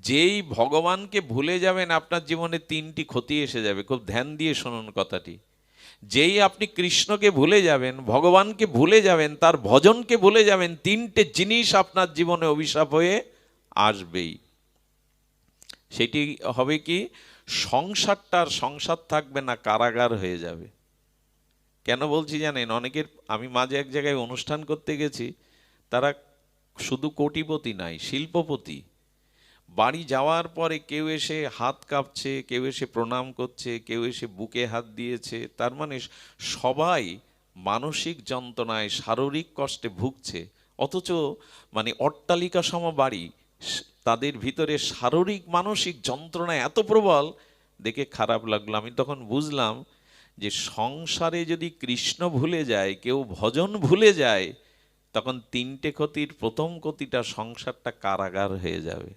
যেই ভগবানকে ভুলে যাবেন, আপনার জীবনে তিনটি ক্ষতি এসে যাবে। খুব ধ্যান দিয়ে শুনুন কথাটি। যেই আপনি কৃষ্ণকে ভুলে যাবেন, ভগবানকে ভুলে যাবেন, তার ভজনকে ভুলে যাবেন, তিনটে জিনিস আপনার জীবনে অভিশাপ হয়ে আসবেই। সেটি হবে কি সংসারটার সংসার থাকবে না, কারাগার হয়ে যাবে। কেন বলছি জানেন, অনেকের, আমি মাঝে এক জায়গায় অনুষ্ঠান করতে গেছি, তারা শুধু কোটিপতি নাই, শিল্পপতি। বাড়ি যাওয়ার পরে কেউ এসে হাত কাঁপছে, কেউ এসে প্রণাম করছে, কেউ এসে বুকে হাত দিয়েছে, তার মানে সবাই মানসিক যন্ত্রণায় শারীরিক কষ্টে ভুগছে। অথচ মানে অট্টালিকা সম বাড়ি তাদের ভিতরে শারীরিক মানসিক যন্ত্রণা এত প্রবল, দেখে খারাপ লাগল। আমি তখন বুঝলাম যে সংসারে যদি কৃষ্ণ ভুলে যায়, কেউ ভজন ভুলে যায়, তখন তিনটে ক্ষতির প্রথম ক্ষতিটা সংসারটা কারাগার হয়ে যাবে।